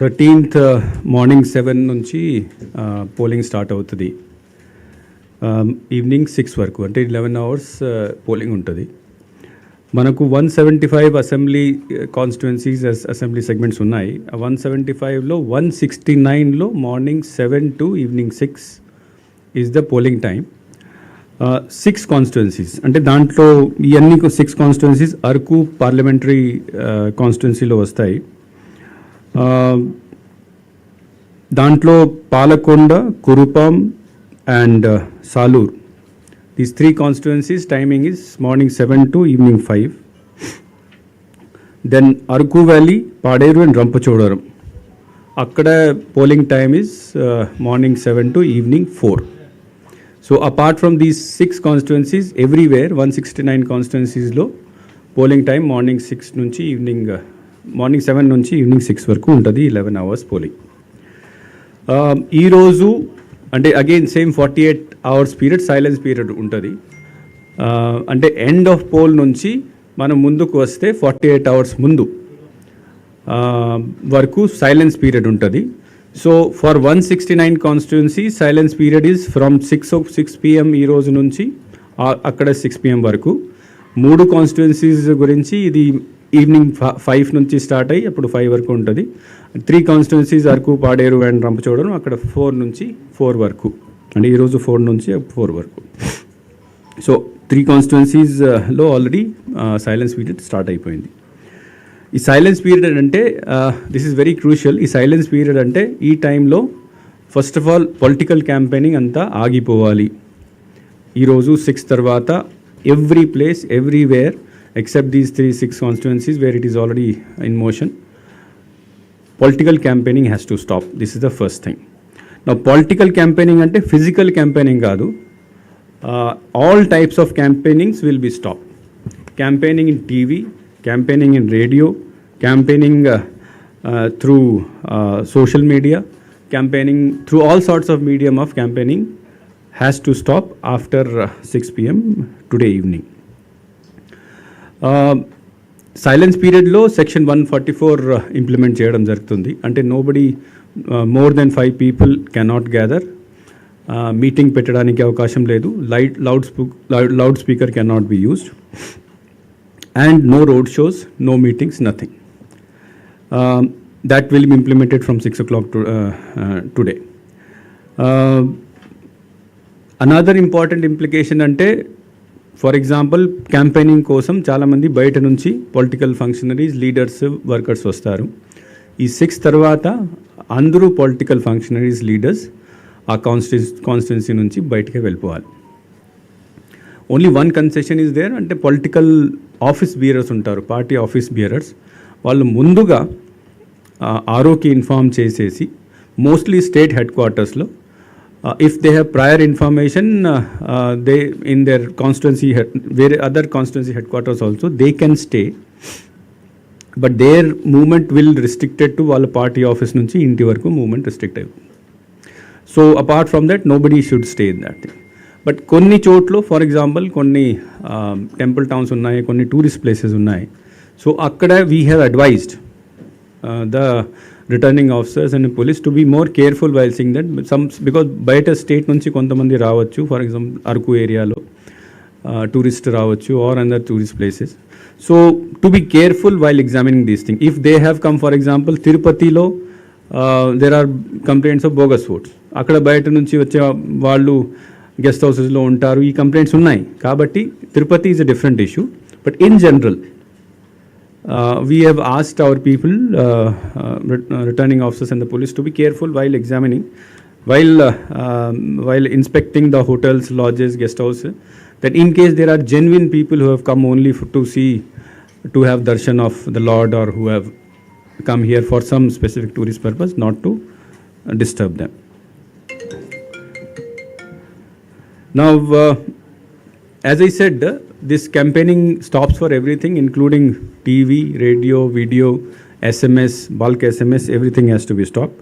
Thirteenth uh, morning seven నుంచి polling start అవుతుంది. Evening six వరకు అంటే లెవెన్ అవర్స్ పోలింగ్ ఉంటుంది. మనకు one seventy five assembly constituencies assembly segments ఉన్నాయి. ఆ వన్ సెవెంటీ ఫైవ్లో వన్ సిక్స్టీ నైన్లో morning seven to evening six is the polling time six constituencies అంటే దాంట్లో ఇవన్నీ సిక్స్ కాన్స్టిట్యున్సీస్ అరకు పార్లమెంటరీ కాన్స్టిట్యున్సీలో uh, వస్తాయి. దాంట్లో Palakonda Kurupam and Salur. These three constituencies timing is morning seven to evening five then Araku valley Paderu and Rampachodavaram అక్కడ polling time is morning seven to evening four so apart from these six constituencies everywhere one sixty nine కాన్స్టిట్యున్సీస్లో polling time morning six నుంచి evening morning seven నుంచి evening six వరకు ఉంటుంది eleven hours polling ఈరోజు అంటే again same forty eight hours period silence period ఉంటుంది అంటే end of poll నుంచి మనం ముందుకు వస్తే ఫార్టీ ఎయిట్ అవర్స్ ముందు వరకు సైలెన్స్ పీరియడ్ ఉంటుంది. So for one sixty nine constituency silence period is from six six PM ఈ రోజు నుంచి అక్కడ సిక్స్ పిఎం వరకు. మూడు కాన్స్టిట్యున్సీస్ గురించి ఇది ఈవినింగ్ ఫైవ్ నుంచి స్టార్ట్ అయ్యి అప్పుడు ఫైవ్ వరకు ఉంటుంది. Three constituencies Araku Paderu and Rampachodavaram అక్కడ ఫోర్ నుంచి ఫోర్ వరకు. అంటే ఈరోజు ఫోర్ నుంచి ఫోర్ వరకు. సో త్రీ కాన్స్టిట్యున్సీస్లో ఆల్రెడీ సైలెన్స్ పీరియడ్ స్టార్ట్ అయిపోయింది. ఈ సైలెన్స్ పీరియడ్ అంటే దిస్ ఇస్ వెరీ క్రూషియల్ ఈ సైలెన్స్ పీరియడ్ అంటే ఈ టైంలో first of all political campaigning అంతా ఆగిపోవాలి. ఈరోజు సిక్స్ తర్వాత every place everywhere except these three six constituencies where it is already in motion political campaigning has to stop this is the first thing నా political campaigning అంటే physical campaigning కాదు all types of campaignings will be stop campaigning in TV campaigning in radio campaigning through social media campaigning through all sorts of medium of campaigning has to stop after six PM today evening silence పీరియడ్లో section one forty four implement చేయడం జరుగుతుంది. అంటే nobody more than five people cannot gather meeting పెట్టడానికి అవకాశం లేదు. Light loud speak loud speaker cannot be used and no road shows no meetings nothing that will be implemented from 6 o'clock to, uh, uh, today. Uh, another important implication అంటే for example campaigning కోసం చాలామంది బయట నుంచి political functionaries leaders workers వస్తారు. ఈ six తర్వాత అందరూ political functionaries leaders ఆ కాన్స్టిట్యూ కాన్స్టిట్యున్సీ నుంచి బయటకే వెళ్ళిపోవాలి. Only one concession is there అంటే పొలిటికల్ ఆఫీస్ బియరర్స్ ఉంటారు పార్టీ ఆఫీస్ బియరర్స్ వాళ్ళు ముందుగా ఆరోకి ఇన్ఫార్మ్ చేసేసి మోస్ట్లీ స్టేట్ హెడ్ క్వార్టర్స్లో uh, if they have prior information uh, in their constituency head వేరే where other constituency headquarters also, they can stay. But their movement will restricted to వాళ్ళ party office నుంచి ఇంటి వరకు movement restrict అయిపోతుంది so apart from that nobody should stay in that thing but కొన్ని చోట్ల for example కొన్ని uh, temple towns ఉన్నాయి కొన్ని టూరిస్ట్ ప్లేసెస్ ఉన్నాయి. సో అక్కడ we have advised the returning officers and police to be more careful while sing that some because బయట state నుంచి కొంతమంది రావచ్చు ఫర్ ఎగ్జాంపుల్ అరకు ఏరియాలో టూరిస్ట్ రావచ్చు or under tourist places so to be careful while examining these thing if they have come for example తిరుపతిలో there are complaints of bogus foods అక్కడ బయట నుంచి వచ్చే వాళ్ళు గెస్ట్ హౌసెస్లో ఉంటారు ఈ కంప్లైంట్స్ ఉన్నాయి. కాబట్టి Tirupati is a different issue but in general we have asked our people, uh, uh, ret- uh, returning officers and the police, to be careful while examining, while uh, um, while inspecting the hotels, lodges, guest house, that in case there are genuine people who have come only for, to see, to have darshan of the Lord, or who have come here for some specific tourist purpose, not to uh, disturb them. Now, uh, as I said, uh, this campaigning stops for everything, including TV, radio, video, SMS, bulk SMS, everything has to be stopped.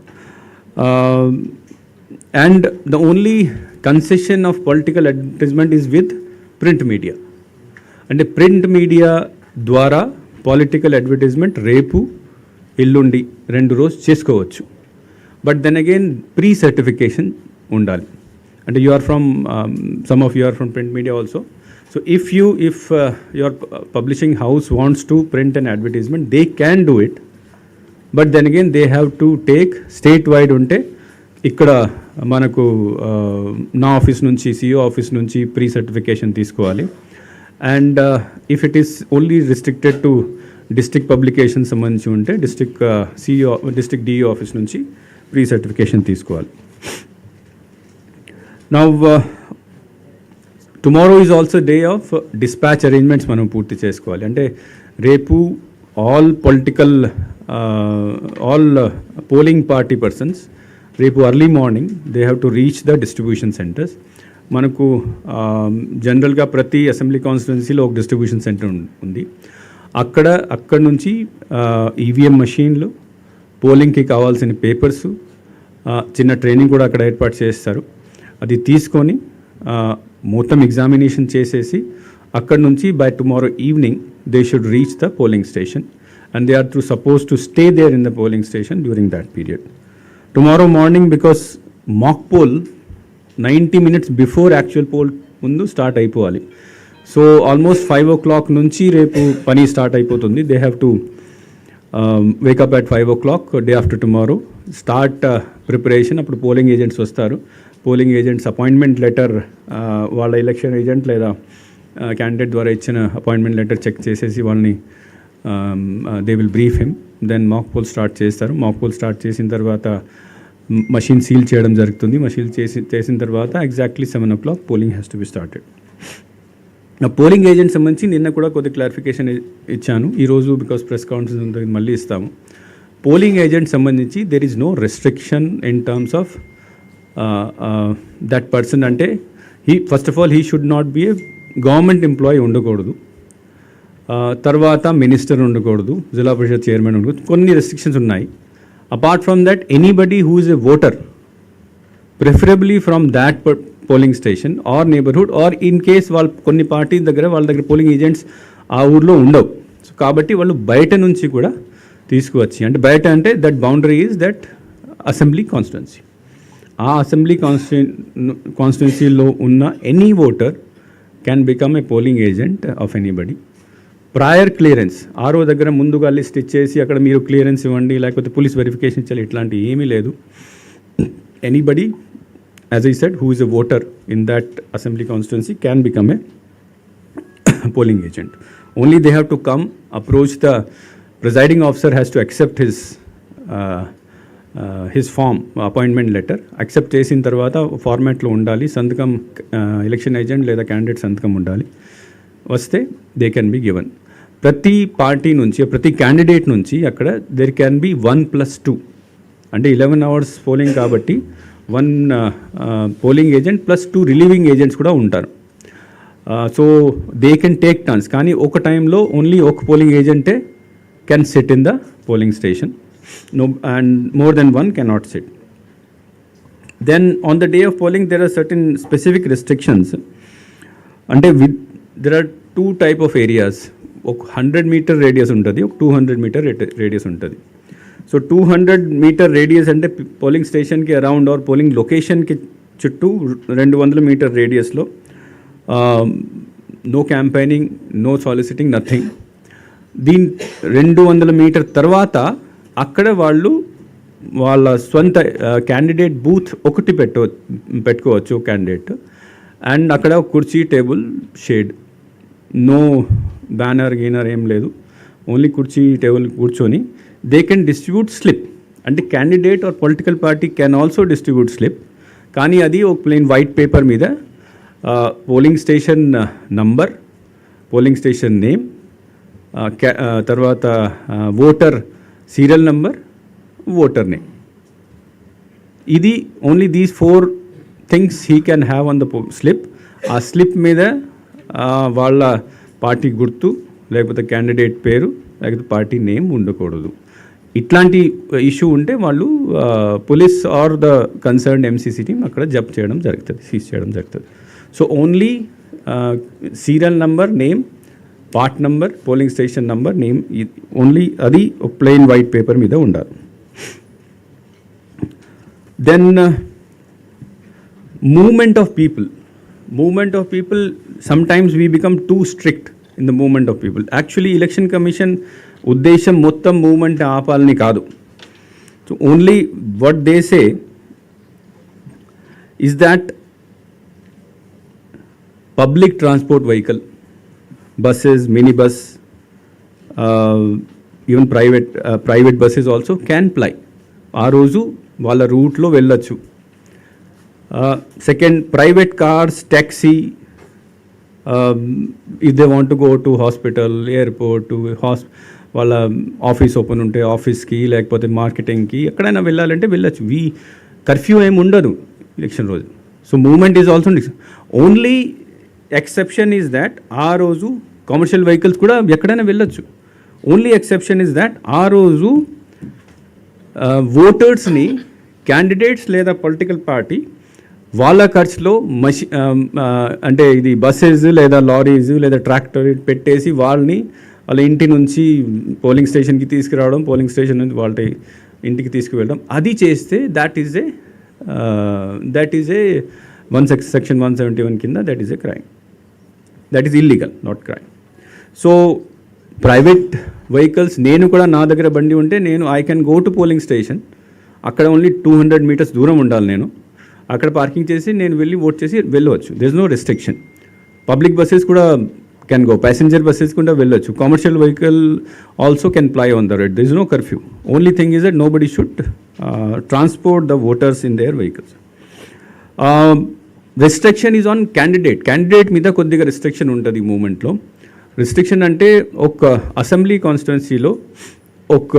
Um, and the only concession of political advertisement is with print media. అంటే print media ద్వారా political advertisement రేపు ఎల్లుండి రెండు రోజు చేసుకోవచ్చు but then again pre certification ఉండాలి అంటే you are from some of you are from print media also So if you if your publishing house wants to print and advertisement they can do it but then again they have to take state wide ఉంటే ఇక్కడ మనకు నా office నుంచి CEO office నుంచి pre certification తీసుకోవాలి and if it is only restricted to district publication సంబంధించి ఉంటే district CEO district DE office నుంచి ప్రీ సర్టిఫికేషన్ తీసుకోవాలి now tomorrow is also day of dispatch arrangements మనం పూర్తి చేసుకోవాలి. అంటే రేపు all political all polling party persons రేపు early morning they have to reach the distribution centres మనకు um, జనరల్గా ప్రతి అసెంబ్లీ కాన్స్టిట్యున్సీలో ఒక డిస్ట్రిబ్యూషన్ సెంటర్ ఉంది. అక్కడ అక్కడ నుంచి ఈవీఎం మషీన్లు పోలింగ్కి కావాల్సిన పేపర్స్ uh, చిన్న ట్రైనింగ్ కూడా అక్కడ ఏర్పాటు చేస్తారు. అది తీసుకొని మొత్తం ఎగ్జామినేషన్ చేసేసి అక్కడ నుంచి by tomorrow evening they should reach the polling station and they are to suppose to stay there in the polling station during that period tomorrow morning because mock poll ninety minutes before actual poll ముందు start అయిపోవాలి. So almost five o'clock నుంచి రేపు పని start అయిపోతుంది. They have to wake up at five o'clock day after tomorrow start preparation అప్పుడు polling agents వస్తారు. Polling agents appointment letter వాళ్ళ election agent లేదా క్యాండిడేట్ ద్వారా ఇచ్చిన అపాయింట్మెంట్ లెటర్ చెక్ చేసేసి వాళ్ళని they will brief him then mock poll start చేస్తారు. Mock poll start చేసిన తర్వాత మషిన్ సీల్ చేయడం జరుగుతుంది. మషీన్ చేసి చేసిన తర్వాత exactly seven o'clock polling has to be started నా పోలింగ్ ఏజెంట్ సంబంధించి నిన్న కూడా కొద్ది క్లారిఫికేషన్ ఇచ్చాను. ఈరోజు బికాస్ ప్రెస్ కాన్ఫరెన్స్ ఉంటుంది మళ్ళీ ఇస్తాము. పోలింగ్ ఏజెంట్ సంబంధించి there is no restriction in terms of that person అంటే he first of all he should not be a government employee ఉండకూడదు. తర్వాత మినిస్టర్ ఉండకూడదు జిల్లా పరిషత్ చైర్మన్ ఉండకూడదు. కొన్ని రెస్ట్రిక్షన్స్ ఉన్నాయి. Apart from that anybody who is a voter preferably from that polling station or neighbourhood or in case వాళ్ళు కొన్ని party దగ్గర వాళ్ళ దగ్గర పోలింగ్ ఏజెంట్స్ ఆ ఊర్లో ఉండవు. సో కాబట్టి వాళ్ళు బయట నుంచి కూడా తీసుకువచ్చి అంటే బయట అంటే that boundary is that assembly constituency ఆ అసెంబ్లీ కాన్స్టిట్యూ కాన్స్టిట్యున్సీలో ఉన్న any voter can become a polling agent of anybody prior clearance RO దగ్గర ముందుగా లిస్ట్ ఇచ్చేసి అక్కడ మీరు క్లియరెన్స్ ఇవ్వండి లేకపోతే పోలీస్ వెరిఫికేషన్ ఇచ్చాలి ఇట్లాంటివి ఏమీ లేదు. Anybody as I said who is a voter in that assembly constituency can become a polling agent only they have to come approach the presiding officer has to accept his uh, his form appointment letter accept చేసిన తర్వాత ఫార్మాట్లో ఉండాలి సంతకం uh, election agent లేదా candidate సంతకం ఉండాలి. వస్తే they can be given ప్రతి పార్టీ నుంచి ప్రతి క్యాండిడేట్ నుంచి అక్కడ there can be one plus two అంటే ఇలెవెన్ అవర్స్ పోలింగ్ కాబట్టి one polling agent plus two relieving agents కూడా ఉంటారు. So they can take turns కానీ ఒక టైంలో ఓన్లీ ఒక polling ఏజెంటే can sit in the polling station no, and more than one cannot sit. Then then on day of of polling are certain specific restrictions. And అంటే with two type two type of areas ఒక hundred metre radius ఉంటుంది ఒక two hundred metre radius ఉంటుంది so two hundred metre radius అంటే polling స్టేషన్కి around or polling లొకేషన్కి చుట్టూ రెండు వందల metre రేడియస్లో no campaigning no soliciting nothing దీని రెండు వందల మీటర్ తర్వాత అక్కడ వాళ్ళు వాళ్ళ సొంత క్యాండిడేట్ బూత్ ఒకటి పెట్ట పెట్టుకోవచ్చు క్యాండిడేట్ అండ్ అక్కడ కుర్చీ టేబుల్ షేడ్. నో బ్యానర్ గీనర్ ఏం లేదు. ఓన్లీ కుర్చీ టేబుల్ కూర్చొని. దే కెన్ డిస్ట్రిబ్యూట్ స్లిప్ అంటే candidate or political party can also distribute slip కానీ అది ఒక ప్లెయిన్ వైట్ పేపర్ మీద polling station number polling station name తర్వాత voter serial number voter name. ఇది only these four things he can have on the slip ఆ slip మీద వాళ్ళ party గుర్తు లేకపోతే క్యాండిడేట్ పేరు లేకపోతే పార్టీ నేమ్ ఉండకూడదు. ఇట్లాంటి ఇష్యూ ఉంటే వాళ్ళు police or the concern MCC team అక్కడ జప్ చేయడం జరుగుతుంది సీజ్ చేయడం జరుగుతుంది. So only serial number name part number polling station number name only అది ప్లెయిన్ వైట్ పేపర్ మీద ఉండాలి. Then movement of people movement of people sometimes we become too strict in the movement of people actually election commission ఉద్దేశం మొత్తం movement ఆపాలని కాదు. So only what they say is that public transport vehicle, buses, minibus, uh, even private uh, private buses also can ply. ఆ రోజు వాళ్ళ రూట్లో వెళ్ళచ్చు. Second private cars taxi if they want go to hospital airport has వాళ్ళ office open ఉంటే ఆఫీస్కి లేకపోతే మార్కెటింగ్కి ఎక్కడైనా వెళ్ళాలంటే వెళ్ళచ్చు. వీ కర్ఫ్యూ ఏమి ఉండదు ఎలక్షన్ రోజు. So movement is also only exception is that ఆ రోజు కమర్షియల్ వెహికల్స్ కూడా ఎక్కడైనా వెళ్ళొచ్చు. ఓన్లీ ఎక్సెప్షన్ ఇస్ దాట్ ఆ రోజు ఓటర్స్ని క్యాండిడేట్స్ లేదా పొలిటికల్ పార్టీ వాళ్ళ ఖర్చులో మషి అంటే ఇది బస్సెస్ లేదా లారీస్ లేదా ట్రాక్టర్ పెట్టేసి వాళ్ళని వాళ్ళ ఇంటి నుంచి పోలింగ్ స్టేషన్కి తీసుకురావడం పోలింగ్ స్టేషన్ నుంచి వాళ్ళ ఇంటికి తీసుకువెళ్ళడం. అది చేస్తే that is a that is a one sex section one seventy one కింద that is a crime that is illegal not crime so private vehicles నేను కూడా నా దగ్గర బండి ఉంటే నేను I can go to polling station అక్కడ ఓన్లీ టూ హండ్రెడ్ మీటర్స్ దూరం ఉండాలి నేను. అక్కడ పార్కింగ్ చేసి నేను వెళ్ళి ఓట్ చేసి వెళ్ళవచ్చు. This no restriction public buses కూడా కెన్ గో ప్యాసింజర్ బస్సెస్ కూడా వెళ్ళొచ్చు. Commercial vehicle also can ply on the road this no curfew only thing is that nobody should transport the voters in their vehicles restriction is on candidate candidate మీద కొద్దిగా restriction ఉంటుంది ఈ మూమెంట్లో restriction అంటే ఒక assembly కాన్స్టిట్యున్సీలో ఒక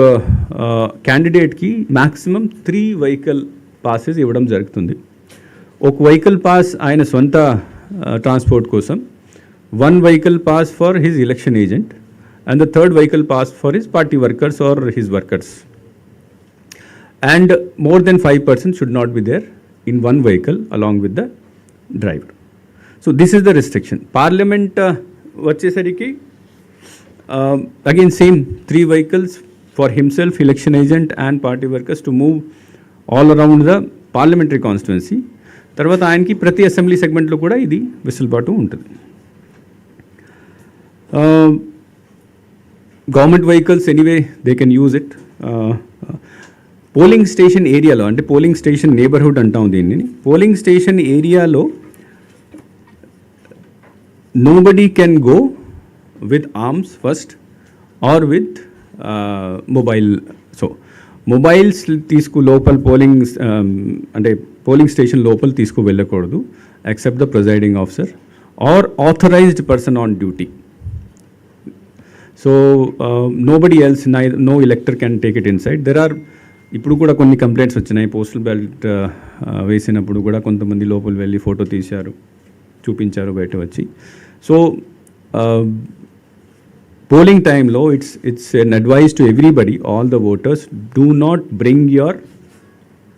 క్యాండిడేట్కి మ్యాక్సిమం త్రీ వెహికల్ పాసెస్ ఇవ్వడం జరుగుతుంది. ఒక వెహికల్ పాస్ ఆయన సొంత ట్రాన్స్పోర్ట్ కోసం one vehicle pass for his election agent and the third vehicle pass for his party workers or his workers. and more than 5% should not be there in one vehicle along with the driver. So this is the restriction. Parliament వచ్చేసరికి again same three vehicles for himself election agent and party workers to move all around the parliamentary constituency తర్వాత ఆయనకి ప్రతి assembly సెగ్మెంట్లో కూడా ఇది వెసులుబాటు ఉంటుంది. Government vehicles anyway they can use it polling station ఏరియాలో అంటే పోలింగ్ స్టేషన్ నేబర్హుడ్ అంటాం దీనిని. పోలింగ్ స్టేషన్ ఏరియాలో nobody can go with arms first or with mobile so mobiles తీసుకు లోపల పోలింగ్ um, అంటే పోలింగ్ స్టేషన్ లోపల తీసుకు వెళ్ళకూడదు except the presiding officer or authorised person on duty so nobody else nay no elector can take it inside there are ఇప్పుడు కూడా కొన్ని complaints వచ్చినాయి. పోస్టల్ బ్యాలెట్ uh, uh, వేసినప్పుడు కూడా కొంతమంది లోపల వెళ్ళి ఫోటో తీశారు. చూపించారు బయట వచ్చి సో పోలింగ్ టైంలో it's it's an advice to everybody all the voters do not bring your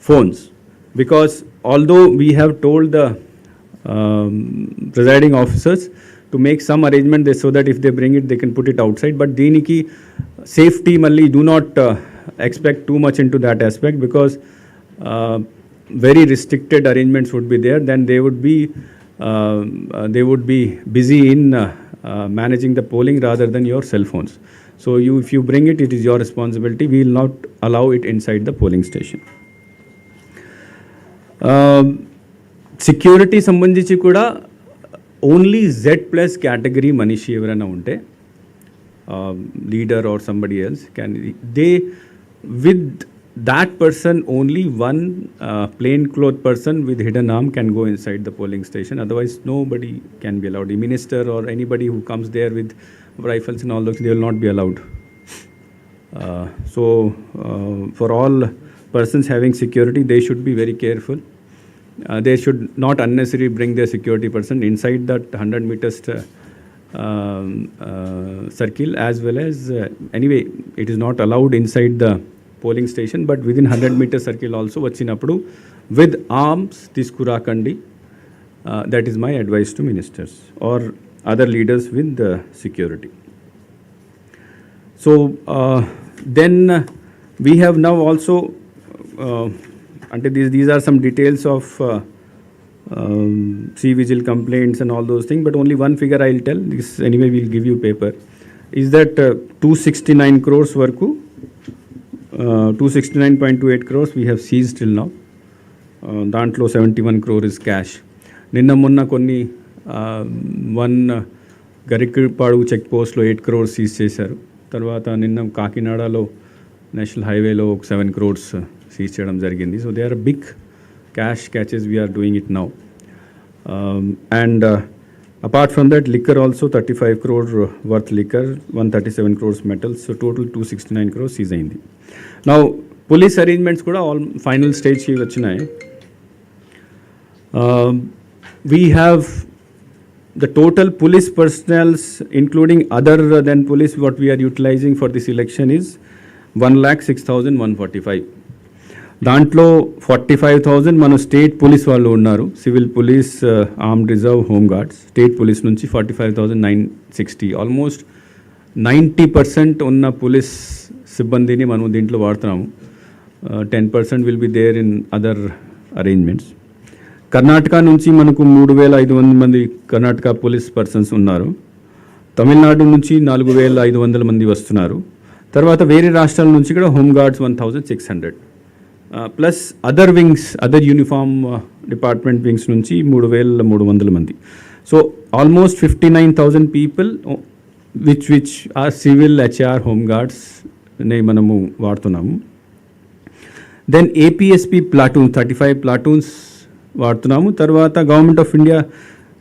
phones because although we have told the um, presiding officers to make some arrangement they, so that if they bring it they can put it outside but దీనికి safety మళ్ళీ do not uh, expect too much into that aspect because uh, very restricted arrangements would be there then they would be uh, uh, they would be busy in managing the polling rather than your cell phones so you if you bring it it is your responsibility we will not allow it inside the polling station security సంబంధించి కూడా only Z plus category మనిషి ఎవరైనా ఉంటే leader or somebody else can they with that person only one uh, plain clothed person with hidden arm can go inside the polling station. Otherwise nobody can be allowed. A minister or anybody who comes there with rifles and all those they will not be allowed. Uh, so uh, for all persons having security they should be very careful. Uh, they should not unnecessarily bring their security person inside that 100 meters uh, um, uh, circle as well as anyway it is not allowed inside the polling station but within 100 meter circle also వచ్చినప్పుడు with arms తీసుకురాకండి uh, that is my advice to ministers or other leaders with the security So uh, then uh, we have now also, uh, until these, these are some details of uh, um, sea vigil complaints and all those things, but only one figure I'll tell. This anyway we'll give you paper. Is that uh, 269 crores వరకు uh, Uh, 269.28 crores we have seized till now. Now దాంట్లో seventy one crore is cash నిన్న మొన్న కొన్ని uh, one Garikapadu check పోస్ట్లో eight crores seize చేశారు. తర్వాత నిన్న కాకినాడలో నేషనల్ హైవేలో ఒక సెవెన్ క్రోర్స్ సీజ్ చేయడం జరిగింది. So they are big cash catches we are doing it now and apart from that liquor Apart thirty five liquor worth liquor one thirty seven 137 crores metals, so total 269 crores seize అయింది now police arrangements కూడా all final స్టేజ్కి వచ్చినాయి we have the total police personnels including other then police what we are utilising for this election is one lakh six thousand one forty five దాంట్లో forty five thousand మన state police వాళ్ళు ఉన్నారు. Civil police uh, arm reserve home guards. State police నుంచి forty five thousand nine sixty. Almost ninety percent ఉన్న police సిబ్బందిని మనం దీంట్లో వాడుతున్నాము. Uh, ten percent will be there in other arrangements Karnataka నుంచి మనకు మూడు వేల ఐదు వందల మంది కర్ణాటక పోలీస్ పర్సన్స్ ఉన్నారు. తమిళనాడు నుంచి నాలుగు వేల ఐదు వందల మంది వస్తున్నారు. తర్వాత వేరే రాష్ట్రాల నుంచి కూడా home guards one thousand six hundred. Plus other wings other uniform department wings నుంచి మూడు వేల మూడు వందల మంది. So almost fifty nine thousand people which which are civil HR home guards మనము వాడుతున్నాము. Then APSP platoon thirty five platoons వాడుతున్నాము. తర్వాత government of India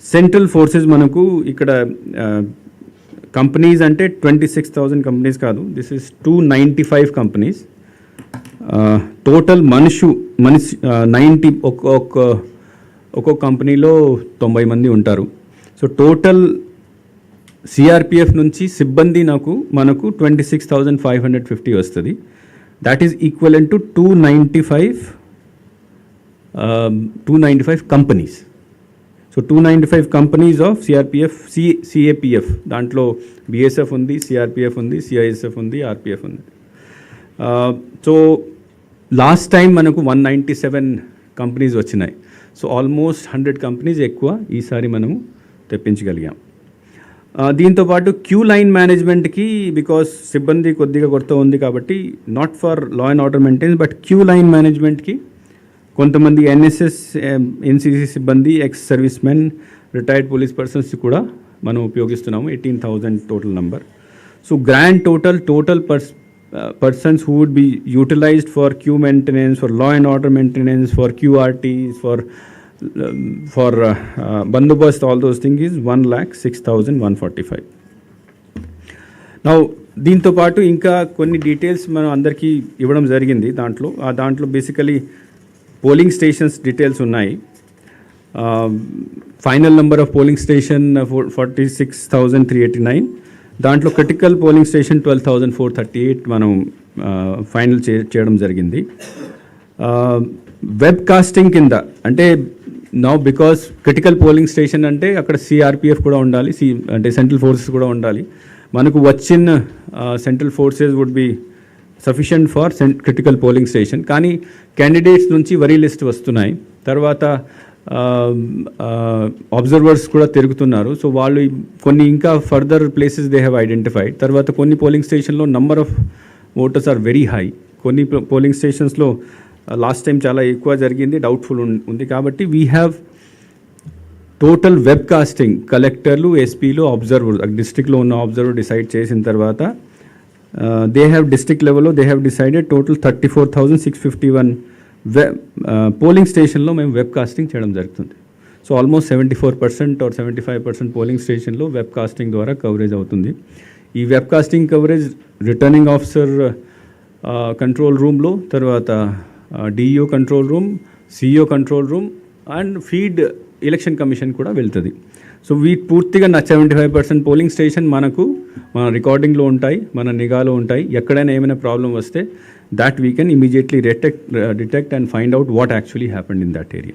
central forces మనకు ఇక్కడ కంపెనీస్ అంటే ట్వంటీ సిక్స్ థౌజండ్ కంపెనీస్ కాదు. This is two ninety five companies total మనుషు మనిషి నైంటీ ఒక్కొక్క ఒక్కొక్క కంపెనీలో తొంభై మంది ఉంటారు. సో టోటల్ సిఆర్పిఎఫ్ నుంచి సిబ్బంది నాకు మనకు twenty six thousand five hundred fifty వస్తుంది. That is equal to two ninety five two ninety five companies so two ninety five companies of CRPF C CAPF దాంట్లో బిఎస్ఎఫ్ ఉంది సిఆర్పిఎఫ్ ఉంది CISF ఉంది RPF ఉంది. సో లాస్ట్ టైం మనకు one ninety seven companies వచ్చినాయి. So almost hundred companies ఎక్కువ ఈసారి మనము తెప్పించగలిగాం. దీంతోపాటు దీంతో పాటు క్యూ లైన్ మేనేజ్మెంట్కి బికాస్ సిబ్బంది కొద్దిగా కొరత ఉంది కాబట్టి not for law and order maintenance but queue line మేనేజ్మెంట్కి కొంతమంది ఎన్ఎస్ఎస్ ఎన్సీసీ um, సిబ్బంది ex servicemen retired police persons కూడా మనం ఉపయోగిస్తున్నాము. Eighteen thousand total number so grand total total purse persons who would be utilised for queue maintenance for law and order maintenance for QRTs for for bandobast all those thing is one lakh six thousand one forty five now దీంతో పాటు ఇంకా కొన్ని details మనం అందరికీ ఇవ్వడం జరిగింది దాంట్లో. ఆ దాంట్లో బేసికలీ పోలింగ్ స్టేషన్స్ డీటెయిల్స్ ఉన్నాయి. Final number of polling station forty six thousand three eighty nine దాంట్లో critical polling station twelve thousand four thirty eight మనం ఫైనల్ చే చేయడం జరిగింది. వెబ్ కాస్టింగ్ కింద అంటే now because critical polling station అంటే అక్కడ సిఆర్పిఎఫ్ కూడా ఉండాలి సి అంటే సెంట్రల్ ఫోర్సెస్ కూడా ఉండాలి. మనకు వచ్చిన central forces would be sufficient for critical polling station కానీ క్యాండిడేట్స్ నుంచి వరీ లిస్ట్ వస్తున్నాయి. తర్వాత అబ్జర్వర్స్ కూడా తిరుగుతున్నారు. సో వాళ్ళు కొన్ని ఇంకా further places they have identified తర్వాత కొన్ని పోలింగ్ స్టేషన్లో number of voters are very high కొన్ని పోలింగ్ స్టేషన్స్లో లాస్ట్ టైం చాలా ఎక్కువ జరిగింది డౌట్ఫుల్ ఉంది. కాబట్టి we have total web casting కలెక్టర్లు ఎస్పీలు అబ్జర్వర్ డిస్ట్రిక్ట్లో ఉన్న అబ్జర్వర్ డిసైడ్ చేసిన తర్వాత దే హ్యావ్ డిస్ట్రిక్ట్ లెవెల్లో they have decided total thirty four thousand six fifty one web polling స్టేషన్లో మేము వెబ్ కాస్టింగ్ చేయడం జరుగుతుంది. So almost seventy four percent or seventy five percent polling స్టేషన్లో వెబ్ కాస్టింగ్ ద్వారా coverage అవుతుంది. ఈ web casting coverage returning officer control రూమ్లో తర్వాత DEO control room CEO control room and feed election commission కూడా వెళ్తుంది. సో వీ పూర్తిగా నా seventy five percent polling station మనకు మన రికార్డింగ్లో ఉంటాయి మన నిఘాలో ఉంటాయి. ఎక్కడైనా ఏమైనా ప్రాబ్లం వస్తే that we can immediately detect, uh, detect and find out what actually happened in that area.